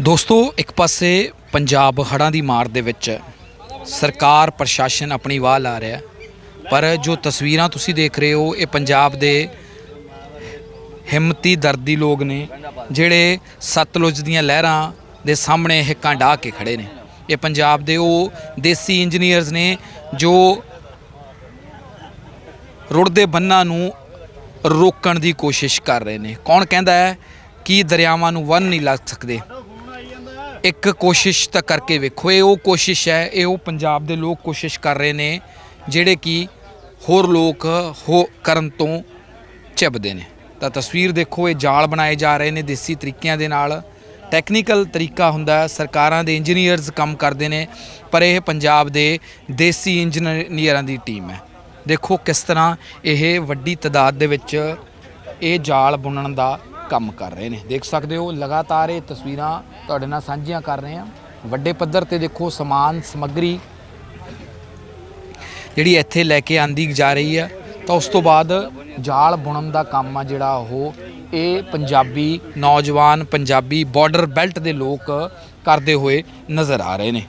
ਦੋਸਤੋ, ਇੱਕ ਪਾਸੇ ਪੰਜਾਬ ਹੜ੍ਹਾਂ ਦੀ ਮਾਰ ਦੇ ਵਿੱਚ ਸਰਕਾਰ, ਪ੍ਰਸ਼ਾਸਨ ਆਪਣੀ ਵਾਹ ਲਾ ਰਿਹਾ ਪਰ ਜੋ ਤਸਵੀਰਾਂ ਤੁਸੀਂ ਦੇਖ ਰਹੇ ਹੋ, ਇਹ ਪੰਜਾਬ ਦੇ ਹਿੰਮਤੀ, ਦਰਦੀ ਲੋਕ ਨੇ, ਜਿਹੜੇ ਸਤਲੁਜ ਦੀਆਂ ਲਹਿਰਾਂ ਦੇ ਸਾਹਮਣੇ ਹਿੱਕਾਂ ਢਾਹ ਕੇ ਖੜੇ ਨੇ। ਇਹ ਪੰਜਾਬ ਦੇ ਉਹ ਦੇਸੀ ਇੰਜੀਨੀਅਰਸ ਨੇ, ਜੋ ਰੁੜਦੇ ਬੰਨਾਂ ਨੂੰ ਰੋਕਣ ਦੀ ਕੋਸ਼ਿਸ਼ ਕਰ ਰਹੇ ਨੇ। ਕੌਣ ਕਹਿੰਦਾ ਹੈ ਕਿ ਦਰਿਆਵਾਂ ਨੂੰ ਵੰਨ ਨਹੀਂ ਲੱਗ ਸਕਦੇ? ਇੱਕ ਕੋਸ਼ਿਸ਼ ਤਾਂ ਕਰਕੇ ਵੇਖੋ, ਇਹ ਉਹ ਕੋਸ਼ਿਸ਼ ਹੈ, ਇਹ ਉਹ ਪੰਜਾਬ ਦੇ ਲੋਕ ਕੋਸ਼ਿਸ਼ ਕਰ ਰਹੇ ਨੇ, ਜਿਹੜੇ ਕਿ ਹੋਰ ਲੋਕ ਹੋ ਕਰਨ ਤੋਂ ਚਿਬਦੇ ਨੇ। ਤਾਂ ਤਸਵੀਰ ਦੇਖੋ, ਇਹ ਜਾਲ ਬਣਾਏ ਜਾ ਰਹੇ ਨੇ ਦੇਸੀ ਤਰੀਕਿਆਂ ਦੇ ਨਾਲ। ਟੈਕਨੀਕਲ ਤਰੀਕਾ ਹੁੰਦਾ ਸਰਕਾਰਾਂ ਦੇ ਇੰਜੀਨੀਅਰਸ ਕੰਮ ਕਰਦੇ ਨੇ, ਪਰ ਇਹ ਪੰਜਾਬ ਦੇ ਦੇਸੀ ਇੰਜੀਨੀਅਰਾਂ ਦੀ ਟੀਮ ਹੈ। ਦੇਖੋ ਕਿਸ ਤਰ੍ਹਾਂ ਇਹ ਵੱਡੀ ਤਾਦਾਦ ਦੇ ਵਿੱਚ ਇਹ ਜਾਲ ਬੁਣਨ ਦਾ ਕੰਮ ਕਰ ਰਹੇ ਨੇ। ਦੇਖ ਸਕਦੇ ਹੋ, ਲਗਾਤਾਰ ਇਹ ਤਸਵੀਰਾਂ ਤੁਹਾਡੇ ਨਾਲ ਸਾਂਝੀਆਂ ਕਰ ਰਹੇ ਹਾਂ। ਵੱਡੇ ਪੱਧਰ ਤੇ ਦੇਖੋ, ਸਮਾਨ, ਸਮੱਗਰੀ ਜਿਹੜੀ ਇੱਥੇ ਲੈ ਕੇ ਆਂਦੀ ਜਾ ਰਹੀ ਹੈ। ਤਾਂ ਉਸ ਤੋਂ ਬਾਅਦ ਜਾਲ ਬੁਣਨ ਦਾ ਕੰਮ ਆ ਜਿਹੜਾ ਉਹ। ਇਹ ਪੰਜਾਬੀ ਨੌਜਵਾਨ, ਪੰਜਾਬੀ ਬਾਰਡਰ ਬੈਲਟ ਦੇ ਲੋਕ ਕਰਦੇ ਹੋਏ ਨਜ਼ਰ ਆ ਰਹੇ ਨੇ।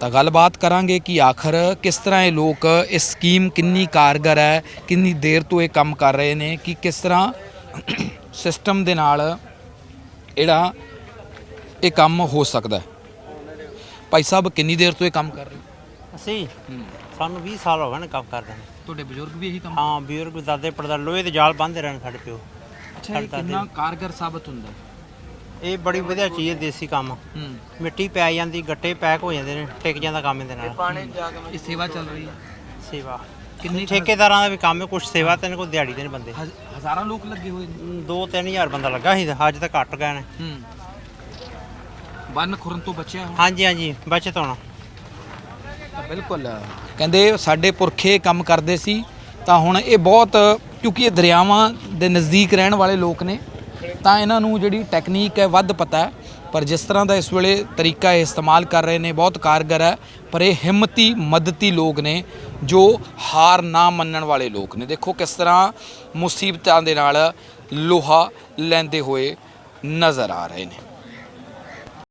ਤਾਂ ਗੱਲਬਾਤ ਕਰਾਂਗੇ ਕਿ ਆਖਰ ਕਿਸ ਤਰ੍ਹਾਂ ਇਹ ਲੋਕ ਇਸ ਸਕੀਮ ਕਿੰਨੀ ਕਾਰਗਰ ਹੈ, ਕਿੰਨੀ ਦੇਰ ਤੋਂ ਇਹ ਕੰਮ ਕਰ ਰਹੇ ਨੇ, ਕਿ ਕਿਸ ਤਰ੍ਹਾਂ ਸਿਸਟਮ ਦੇ ਨਾਲ ਜਿਹੜਾ ਇਹ ਕੰਮ ਹੋ ਸਕਦਾ ਹੈ। ਭਾਈ ਸਾਹਿਬ ਕਿੰਨੀ ਦੇਰ ਤੋਂ ਇਹ ਕੰਮ ਕਰ ਰਹੇ ਹੋ? ਅਸੀਂ? ਸਾਨੂੰ 20 ਸਾਲ ਹੋ ਗਏ ਨੇ ਕੰਮ ਕਰਦੇ ਨੇ। ਤੁਹਾਡੇ ਬਜ਼ੁਰਗ ਵੀ ਇਹੀ ਕੰਮ ਹਾਂ ਬਜ਼ੁਰਗ ਦਾਦੇ ਪੜਦਾ ਲੋਹੇ ਦੇ ਜਾਲ ਬੰਨਦੇ ਰਹਿਣ ਸਾਡੇ ਪਿਓ। ਅੱਛਾ ਇਹ ਕਿੰਨਾ ਕਾਰਗਰ ਸਾਬਤ ਹੁੰਦਾ ਹੈ? ਇਹ ਬੜੀ ਵਧੀਆ ਚੀਜ਼ ਹੈ ਦੇਸੀ ਕੰਮ। ਹੂੰ। ਮਿੱਟੀ ਪੈ ਜਾਂਦੀ ਗੱਟੇ ਪੈਕ ਹੋ ਜਾਂਦੇ ਨੇ ਟਿਕ ਜਾਂਦਾ ਕੰਮ ਇਹਦੇ ਨਾਲ। ਇਹ ਸੇਵਾ ਚੱਲ ਰਹੀ ਹੈ? ਸੇਵਾ। ਕਿੰਨੀ ਠੇਕੇਦਾਰਾਂ ਦਾ ਵੀ ਕੰਮ ਹੈ ਕੁਝ ਸੇਵਾ ਤੇ ਕੋਈ ਦਿਹਾੜੀ ਦੇ ਨੇ ਬੰਦੇ। ਹਜ਼- ਹਜ਼ਾਰਾਂ ਲੋਕ ਲੱਗੇ ਹੋਏ ਨੇ। 2-3000 ਬੰਦਾ ਲੱਗਾ ਸੀ ਅੱਜ ਤਾਂ ਘੱਟ ਗਏ ਨੇ। ਹੂੰ। ਬੰਨ ਖੁਰਨ ਤੋਂ ਬਚਿਆ ਹੁਣ? ਹਾਂਜੀ ਹਾਂਜੀ ਬਚਤ ਹੋਣਾ। ਬਿਲਕੁਲ। ਕਹਿੰਦੇ ਸਾਡੇ ਪੁਰਖੇ ਕੰਮ ਕਰਦੇ ਸੀ ਤਾਂ ਹੁਣ ਇਹ ਬਹੁਤ ਕਿਉਂਕਿ ਇਹ ਦਰਿਆਵਾਂ ਦੇ ਨਜ਼ਦੀਕ ਰਹਿਣ ਵਾਲੇ ਲੋਕ ਨੇ ਤਾਂ ਇਹਨਾਂ ਨੂੰ ਜਿਹੜੀ ਟੈਕਨੀਕ ਹੈ ਵੱਧ ਪਤਾ ਹੈ। ਪਰ ਜਿਸ ਤਰ੍ਹਾਂ ਦਾ ਇਸ ਵੇਲੇ ਤਰੀਕਾ ਇਹ ਇਸਤੇਮਾਲ ਕਰ ਰਹੇ ਨੇ ਬਹੁਤ ਕਾਰਗਰ ਹੈ ਪਰ ਇਹ ਹਿੰਮਤੀ ਮਦਤੀ ਲੋਕ ਨੇ। ਜੋ ਹਾਰ ਨਾ ਮੰਨਣ ਵਾਲੇ ਲੋਕ ਨੇ। ਦੇਖੋ ਕਿਸ ਤਰ੍ਹਾਂ ਮੁਸੀਬਤਾਂ ਦੇ ਨਾਲ ਲੋਹਾ ਲੈਂਦੇ ਹੋਏ ਨਜ਼ਰ ਆ ਰਹੇ ਨੇ।